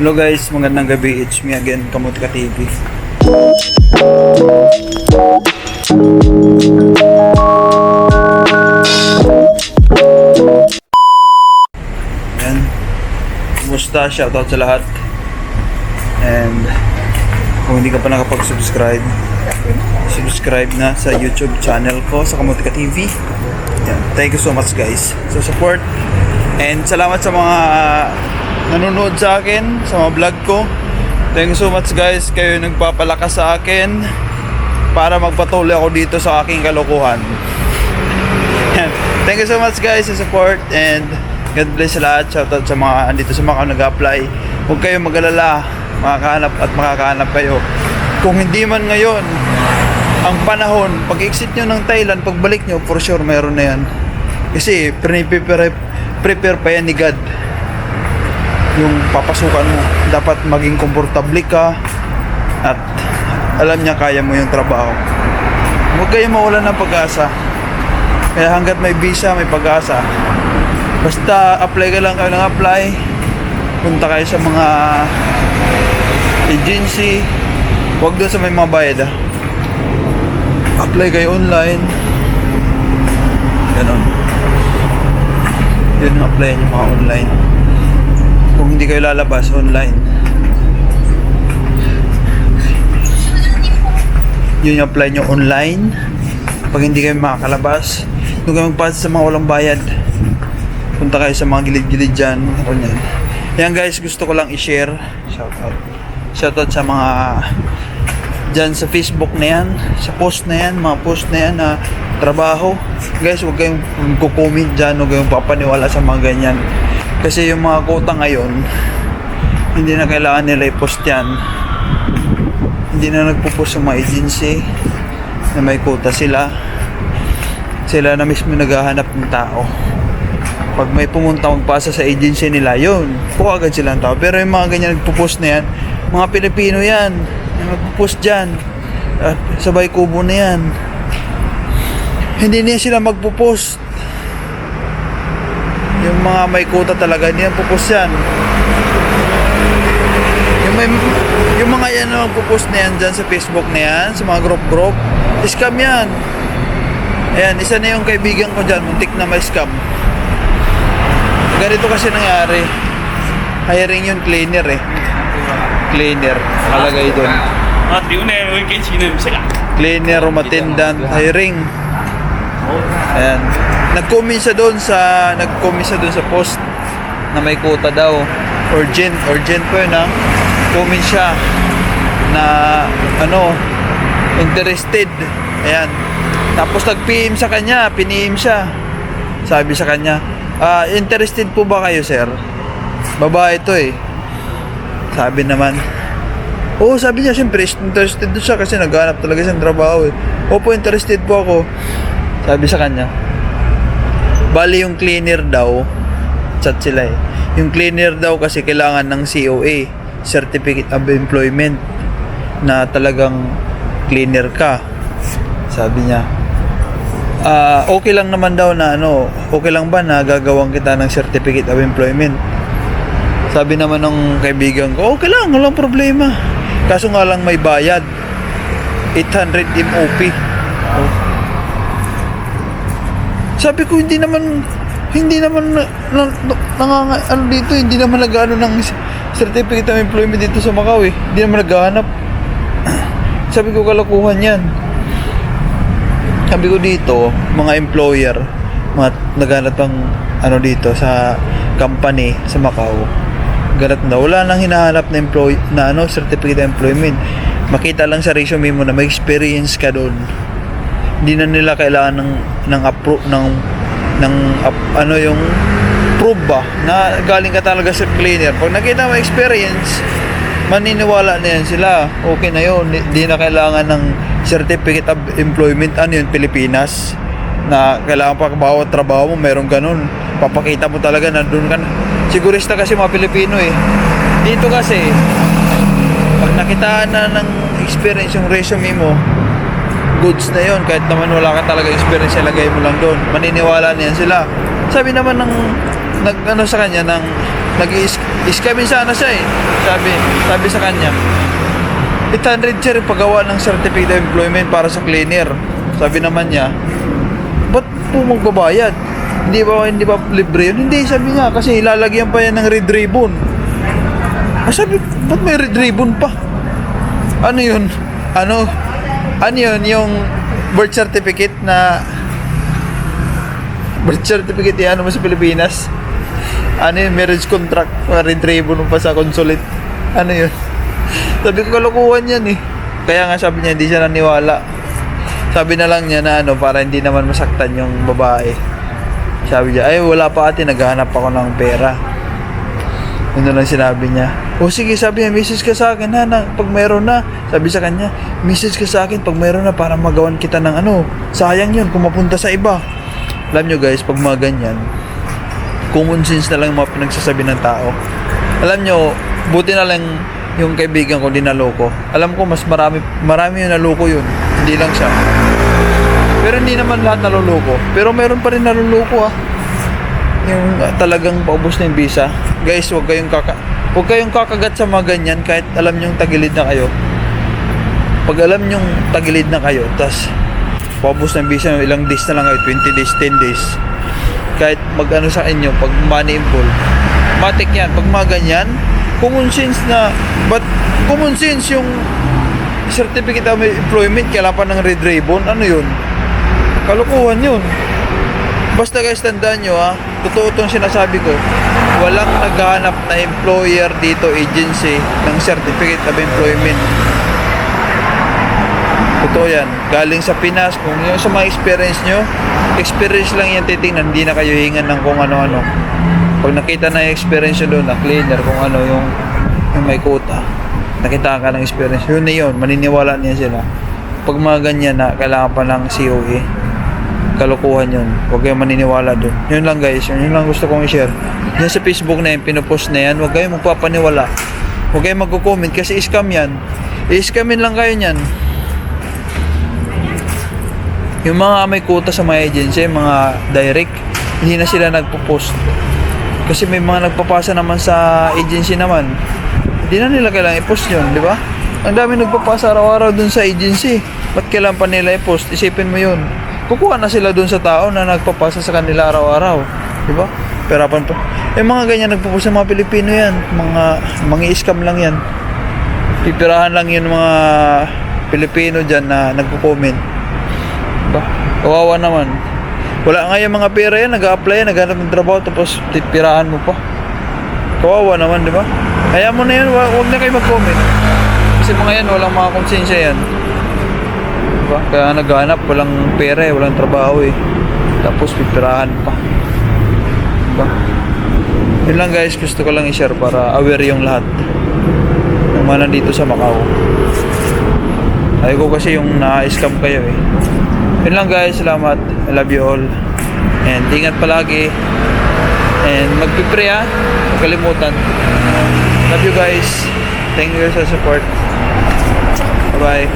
Hello guys, magandang gabi. It's me again, Kamutika TV. Yan. Kumusta? Shoutout sa lahat. And kung hindi ka pa nakapag-subscribe, subscribe na sa YouTube channel ko sa Kamutika TV. Yan. Thank you so much guys sa support. And salamat sa mga nanonood sa akin, sa mga vlog ko. Thank you so much guys. Kayo nagpapalakas sa akin para magpatuloy ako dito sa aking kalokohan. Thank you so much guys sa support and God bless sa lahat. Shoutout sa mga andito sa mga nag-apply. Huwag kayong mag-alala. Makakahanap at makakahanap kayo. Kung hindi man ngayon, ang panahon, pag exit nyo ng Thailand, pagbalik nyo, for sure meron na yan. Kasi prepare, prepare pa yan ni God. Yung papasukan mo, dapat maging komportable ka at alam niya kaya mo yung trabaho. Huwag kayong mawalan ng pag-asa. Kaya hanggat may visa, may pag-asa. Basta apply ka lang kayo ng apply. Punta kayo sa mga agency. Huwag doon sa may mga bayad ah. Apply kayo online. Ganon. Yun ang apply nyo mga online. Kung hindi kayo lalabas online. Yun yung apply nyo online. Pag hindi kayo makakalabas, doon kayo magpasa sa mga walang bayad. Punta kayo sa mga gilid-gilid dyan. Ganyan. Yan guys, gusto ko lang i-share. Shout out. Shout out sa mga dyan sa Facebook na yan, sa post na yan, mga post na yan na trabaho. Guys, huwag kayong comment dyan, huwag kayong papaniwala sa mga ganyan. Kasi yung mga kota ngayon, hindi na kailangan nila i-post yan. Hindi na nagpo-post yung mga agency na may kota sila. Sila na mismo naghahanap ng tao. Pag may pumunta magpasa sa agency nila, yun, kuha agad sila ng tao. Pero yung mga ganyan nagpo-post na yan, mga Pilipino yan, yung nagpo-post dyan. At sabay kubo na yan. Hindi niya sila magpo-post mga may kuta talaga, hindi yan pupus yan. Yung, may, yung mga yan na magpupus na yan dyan sa Facebook na yan, sa mga group-group, scam yan. Ayan, isa na yung kaibigan ko dyan, muntik na ma-scam. Ganito kasi nangyari. Hiring yung cleaner eh. Cleaner, nakalagay doon. Cleaner, room attendant, hiring. Ayan. Nag-comment siya doon sa nag-comment siya doon sa post na may quota daw. Urgent, urgent po yun ha. Comment siya na ano, interested. Ayan. Tapos nag-PM sa kanya, piniem siya. Sabi sa kanya, ah, interested po ba kayo, sir? Babae to eh. Sabi naman, Oo, sabi niya, siyempre, interested siya kasi naghanap talaga siyang trabaho eh. Opo, interested po ako. Sabi sa kanya. Bali yung cleaner daw, chat sila eh. Yung cleaner daw kasi kailangan ng COA, Certificate of Employment, na talagang cleaner ka. Sabi niya. Ah, okay lang naman daw na ano, okay lang ba na gagawang kita ng Certificate of Employment? Sabi naman ng kaibigan ko, okay lang, walang problema. Kaso nga lang may bayad. 800 MOP. Oh. Sabi ko, hindi naman, hindi naman, na, na, na, ano dito, hindi naman nag-ano ng certificate of employment dito sa Macau eh. Hindi naman naghahanap. Sabi ko, kalokohan yan. Sabi ko dito, mga employer, mga naghanap ng ano dito sa company sa Macau ganat na wala nang hinahanap na employee na ano certificate of employment makita lang sa resume mo na may experience ka doon hindi na nila kailangan ng ng approve ng ng ap- ano yung proof ba na galing ka talaga sa cleaner. Pag nakita mo experience maniniwala na yan sila. Okay na yun. Hindi na kailangan ng certificate of employment. Ano yun? Pilipinas? Na kailangan pa bawat trabaho mo meron ganun. Papakita mo talaga na doon ka na. sigurista kasi mga Pilipino eh. Dito kasi pag nakitaan na ng experience yung resume mo goods na yon kahit naman wala ka talaga experience ilagay mo lang doon maniniwala na yan sila sabi naman ng nag ano sa kanya ng nag iskamin sana siya eh. Sabi, sabi sa kanya, 800 sir paggawa ng certificate of employment para sa cleaner. Sabi naman niya, ba't po magbabayad? Hindi ba, hindi ba libre yun? Hindi, sabi nga, kasi ilalagyan pa yan ng red ribbon. Ah, sabi, ba't may red ribbon pa? Ano yun? Ano? Ano yun? Yung birth certificate na birth certificate yan, ano mo sa Pilipinas? Ano yun? Marriage contract. Red ribbon mo pa sa consulate. Ano yun? Sabi ko, kalukuhan yan eh. Kaya nga sabi niya, hindi siya naniwala. Sabi na lang niya na ano, para hindi naman masaktan yung babae. Sabi niya, ay wala pa ate, naghahanap ako ng pera. Yun na lang sinabi niya. O sige, sabi niya, message ka sa akin ha, na, pag meron na. Sabi sa kanya, message ka sa akin pag meron na para magawan kita ng ano. Sayang yun kung sa iba. Alam nyo guys, pag mga ganyan, common sense na lang yung mga pinagsasabi ng tao. Alam nyo, buti na lang yung kaibigan ko dinaloko. Alam ko mas marami marami yung naloko yun. Hindi lang siya. Pero hindi naman lahat naloloko. Pero meron pa rin naloloko ah. Yung ah, talagang paubos na yung visa. Guys, huwag kayong kaka huwag kayong kakagat sa mga ganyan kahit alam nyong tagilid na kayo. Pag alam nyong tagilid na kayo, tas paubos na yung visa, ilang days na lang kayo, 20 days, 10 days. Kahit mag-ano sa inyo, pag money involved, matik yan. Pag mga ganyan, common sense na, but common sense yung certificate of employment, kailangan ng red ribbon, ano yun? Kalukuhan yun. Basta guys, tandaan nyo ha, totoo itong sinasabi ko, walang naghahanap na employer dito, agency, ng certificate of employment. Totoo yan. Galing sa Pinas, kung yung sa mga experience nyo, experience lang yan titingnan, hindi na kayo hingan ng kung ano-ano. Pag nakita na yung experience nyo doon, na cleaner, kung ano yung, yung may quota, nakita ka ng experience, yun na yun, maniniwala niya sila. Pag mga ganyan na, kailangan pa ng COE, kalukuhan yun. Huwag kayong maniniwala doon. Yun lang guys, yun, yun lang gusto kong i-share. Yan sa Facebook na yan, pinopost na yan, huwag kayong magpapaniwala. Huwag kayong magko-comment kasi scam yan. I-scamin lang kayo niyan. Yung mga may quota sa mga agency, mga direct, hindi na sila nagpo-post. Kasi may mga nagpapasa naman sa agency naman. Hindi na nila kailangan i-post yun, di ba? Ang dami nagpapasa araw-araw dun sa agency. Ba't kailangan pa nila i-post? Isipin mo yun. Kukuha na sila dun sa tao na nagpapasa sa kanila araw-araw. Di ba? Perapan pa. Eh mga ganyan nagpo-post sa mga Pilipino yan. Mga, mga scam lang yan. Pipirahan lang yun mga Pilipino dyan na nagpo-comment. Ba? Kawawa naman. Wala nga yung mga pera yan, nag-a-apply yan, naghanap ng trabaho, tapos titirahan mo pa. Kawawa naman, di ba? Kaya mo na yan, wa- huwag na kayo mag-comment. Kasi mga yan, walang mga konsensya yan. Di ba? Kaya naghanap, walang pera eh, walang trabaho eh. Tapos pipirahan pa. Di ba? Yun lang guys, gusto ko lang i-share para aware yung lahat. Yung mga nandito sa Macau. Ayaw ko kasi yung na-scam kayo eh. Yun lang guys, salamat. I love you all. And ingat palagi. And magpipre ha. Huwag kalimutan. Love you guys. Thank you sa support. Bye-bye.